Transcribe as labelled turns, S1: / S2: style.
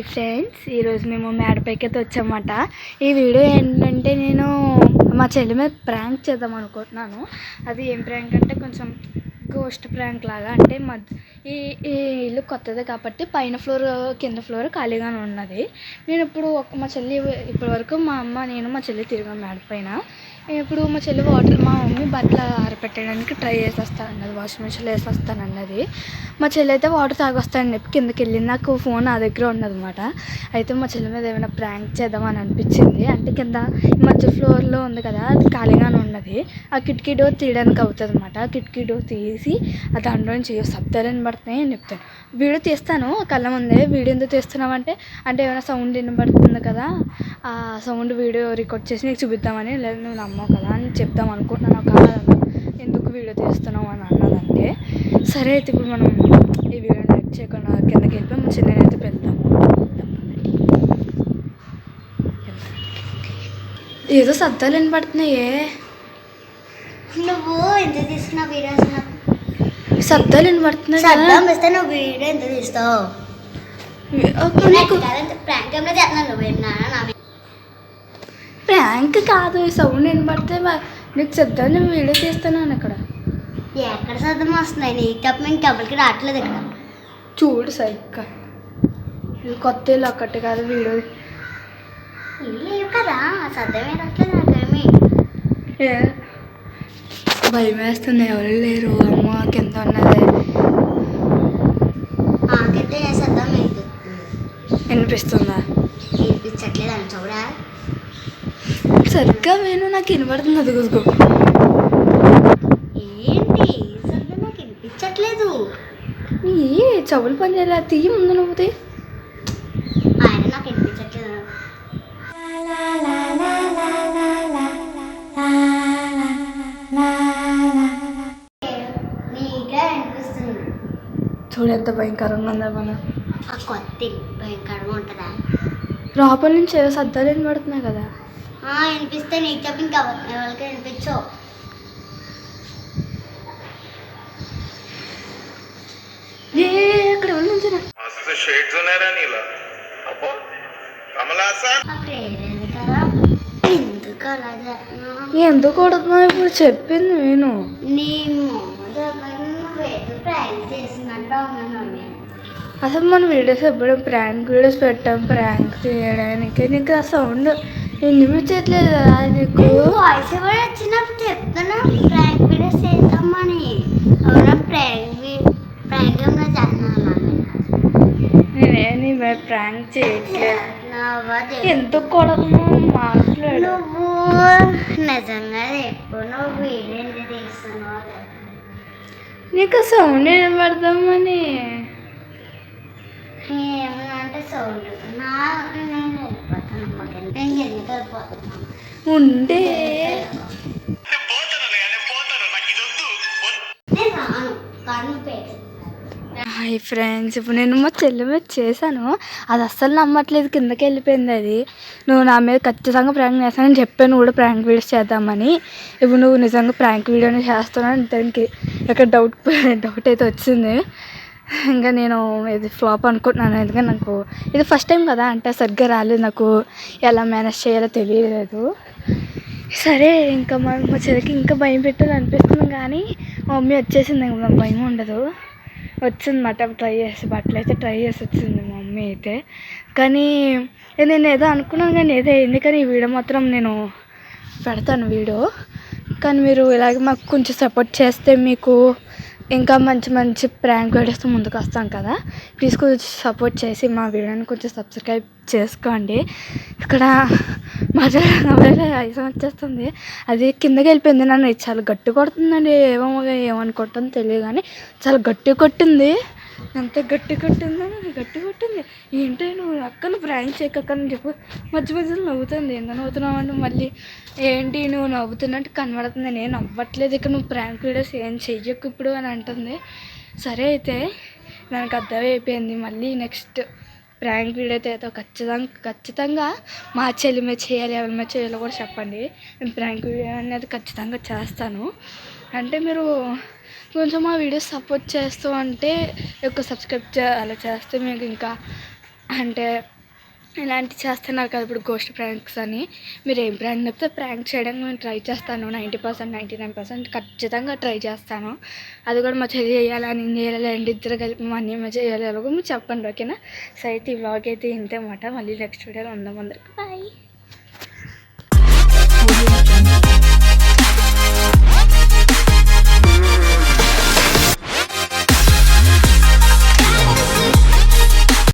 S1: Hi friends ఈరోజు మేము మేడపైకి అయితే వచ్చామన్నమాట. ఈ వీడియో ఏంటంటే నేను మా చెల్లి మీద ప్రాంక్ చేద్దాం అనుకుంటున్నాను. అది ఏం ప్రాంక్ అంటే కొంచెం గోస్ట్ ప్రాంక్ లాగా అంటే మధ్య ఈ ఈ ఇల్లు కొత్తదే కాబట్టి పైన ఫ్లోర్ కింద ఫ్లోర్ ఖాళీగానే ఉన్నది. నేను ఇప్పుడు ఒక- మా చెల్లి ఇప్పటి వరకు మా అమ్మ నేను మా చెల్లి తిరిగాం మేడపైన. ఇప్పుడు మా చెల్లి వాటర్ మా మమ్మీ బట్టలు ఆరబెట్టడానికి ట్రై చేసేస్తానన్నది వాషింగ్ మిషన్లో వేసేస్తానన్నది మా చెల్లి అయితే వాటర్ తాగొస్తానని చెప్పి కిందకి వెళ్ళింది. నాకు ఫోన్ నా దగ్గర ఉన్నదన్నమాట. అయితే మా చెల్లి మీద ఏమైనా ప్రాంక్ చేద్దామని అనిపించింది. అంటే కింద మధ్య ఫ్లోర్లో ఉంది కదా అది ఖాళీగానే ఉన్నది. ఆ కిటికీ డోర్ తీయడానికి అవుతుంది అనమాట ఆ కిటికీ డోర్ తీసి ఆ దాంట్లో నుంచి శబ్దాలు వినబడుతున్నాయి అని చెప్తాను. వీడియో తీస్తాను కళ్ళ ముందే వీడియో ఎందుకు తీస్తున్నామంటే అంటే ఏమైనా సౌండ్ వినబడుతుంది కదా ఆ సౌండ్ వీడియో రికార్డ్ చేసి నీకు చూపిద్దామని లేదు నువ్వు నమ్మవు కదా అని చెప్దాం అనుకుంటున్నాను. కాదన్నా ఎందుకు వీడియో తీస్తున్నావు అని అన్నదంటే సరే అయితే ఇప్పుడు మనం ఈ వీడియో నెట్ చేయకుండా కిందకి వెళ్ళిపోయి మా చెల్లెని అయితే పెడతాము ఏదో శబ్దాలు వినపడుతున్నాయే.
S2: నువ్వు ఎంత తీసుకున్న వీడియోస్ నాకు
S1: శబ్దాలు వినపడుతున్నాయి?
S2: శబ్దం నువ్వు వీడియో ఎంత తీస్తావు?
S1: ఓకే, నీకు
S2: ప్రాంక్ ఏమైనా చేస్తున్నాను నువ్వు నా?
S1: ప్రాంక్ కాదు ఈ సౌండ్ వినపడితే వా- నీకు శబ్దాలు నేను వీడియో తీస్తున్నాను ఇక్కడ.
S2: ఎక్కడ శబ్దం వస్తున్నాయి? నీకు తప్ప ఇంక ఎవరికి రావట్లేదు ఇక్కడ.
S1: చూడు సరిగ్గా. ఇది కొత్త ఇల్లు ఒక్కటి కాదు వీడియో
S2: ఇల్లు లేవు కదా శబ్దమే రావట్లేదు నాకేమి.
S1: భయం వేస్తుంది ఎవరు లేరు అమ్మ కింద ఉన్నది.
S2: నాకైతే ఏ శబ్దం వినిపిస్తుంది
S1: వినిపిస్తుందా?
S2: వినిపించట్లేదు అని చూడా
S1: సరిగ్గా నేను నాకు వినపడుతుంది అది గుసుకో
S2: ఏంటి? శబ్దం నాకు వినిపించట్లేదు.
S1: ఈ చెవులు పని చేయలే తీయి ముందు నువ్వు తీ.
S2: ఆయన నాకు వినిపించట్లేదు.
S1: చూడు ఎంత భయంకరంగా ఉందా మన.
S2: కొత్త భయంకరంగా ఉంటుందా?
S1: లోపల నుంచి ఏదో శబ్దాలు వినపడుతున్నాయి కదా.
S2: వినిపిస్తే నీకు చెప్పి ఇంకా ఎవరికి
S1: వినిపించో. అక్కడ
S2: ఎందుకు
S1: ఇప్పుడు? చెప్పింది నేను. అసలు మన వీడియోస్ ఎప్పుడు ప్రాంక్ వీడియోస్ పెట్టాం ప్రాంక్ చేయడానికి నీకు ఆ సౌండ్ వినిపించట్లేదు కదా నీకు
S2: వాయిస్ కూడా వచ్చినప్పుడు చెప్తున్నా ప్రాంక్ వీడియోస్ చేద్దామని అవునా ప్రాంక్ ప్రాంక్ చేస్తున్నాను
S1: నేనే నీ ప్రాంక్ చేయట్లేదు ఎందుకు కొడుతున్నావు మాట్లాడు
S2: నువ్వు నిజంగా ఎప్పుడు నువ్వు వీడియో తీస్తున్నావు
S1: నీకు సౌండ్ వినపడదామని
S2: ఏమన్నా అంటే సౌండ్ నా నేను వెళ్ళిపోతాను అమ్మకి నేను ఎందుకు వెళ్ళిపోతున్నాను
S1: ఉండే. హాయ్ ఫ్రెండ్స్ ఇప్పుడు నేను మా చెల్లి మీద చేశాను. అది అస్సలు నమ్మట్లేదు కిందకి వెళ్ళిపోయింది అది. నువ్వు నా మీద ఖచ్చితంగా ప్రాంక్ చేస్తానని చెప్పాను కూడా ప్రాంక్ వీడియోస్ చేద్దామని. ఇప్పుడు నువ్వు నిజంగా ప్రాంక్ వీడియోని చేస్తున్నావు దానికి ఇక్కడ డౌట్ డౌట్ అయితే వచ్చింది. ఇంకా నేను ఇది ఫ్లాప్ అనుకుంటున్నాను. ఎందుకంటే నాకు ఇది ఫస్ట్ టైం కదా అంటే సరిగ్గా రాలేదు నాకు. ఎలా మేనేజ్ చేయాలో తెలియలేదు. సరే ఇంకా మా మా చెల్లికి ఇంకా భయం పెట్టాలి అనిపిస్తుంది కానీ మా మమ్మీ వచ్చేసింది ఇంకా నాకు భయం ఉండదు. వచ్చిందన్నమాట ట్రై చేసి బట్టలు అయితే ట్రై చేసి వచ్చింది మా మమ్మీ అయితే. కానీ నేను ఏదో అనుకున్నాను కానీ ఏదో అయింది. కానీ ఈ వీడియో మాత్రం నేను పెడతాను వీడియో. కానీ మీరు ఇలాగే మాకు కొంచెం సపోర్ట్ చేస్తే మీకు ఇంకా మంచి మంచి ప్రాంక్ వీడియోస్తో ముందుకు వస్తాం కదా. ప్లీజ్ కొంచెం సపోర్ట్ చేసి మా వీడియోని కొంచెం సబ్స్క్రైబ్ చేసుకోండి. ఇక్కడ మాట్లాడే ఐసం వచ్చేస్తుంది. అది కిందకి వెళ్ళిపోయింది. నన్ను చాలా గట్టి కొడుతుందండి. ఏమో ఏమనుకుంటుందో తెలియదు కానీ చాలా గట్టి కొట్టింది. ఎంత గట్టి కొట్టిందో గట్టి కొట్టింది ఏంటో నువ్వు అక్కను ప్రాంక్ చేయకక్కని చెప్పు. మధ్య మధ్యలో నవ్వుతుంది. ఏందో నవ్వుతున్నావు అంటే మళ్ళీ? ఏంటి నువ్వు నవ్వుతున్నట్టు కనబడుతుంది. నేను నవ్వట్లేదు. ఇక నువ్వు ప్రాంక్ వీడియోస్ ఏం చెయ్యకు ఇప్పుడు అని అంటుంది. సరే అయితే నాకు అర్థమైపోయింది. మళ్ళీ నెక్స్ట్ ప్రాంక్ వీడియో అయితే ఖచ్చితంగా ఖచ్చితంగా మా చెల్లి మీద చేయాలి ఎవరి మీద చేయాలో కూడా చెప్పండి. నేను ప్రాంక్ వీడియో అనేది ఖచ్చితంగా చేస్తాను. అంటే మీరు కొంచెం మా వీడియోస్ సపోర్ట్ చేస్తూ అంటే ఎక్కువ సబ్స్క్రైబ్ చే అలా చేస్తే మీకు ఇంకా అంటే ఇలాంటి చేస్తున్నారు కదా ఇప్పుడు గోస్ట్ ప్రాంక్స్ అని. మీరు ఏం ప్రాంక్ చెప్తే ప్రాంక్ చేయడానికి నేను ట్రై చేస్తాను. Ninety percent ninety nine percent ఖచ్చితంగా ట్రై చేస్తాను. అది కూడా మా చెల్లి చేయాలా నేను చేయాలి రెండు ఇద్దరు కలిపి మా అన్నయ్య చేయాలి అలాగో మీరు చెప్పండి ఓకేనా? సో అయితే ఈ వ్లాగ్ అయితే ఇంతే అన్నమాట. మళ్ళీ నెక్స్ట్ వీడియోలో ఉందాం అందరికి. బాయ్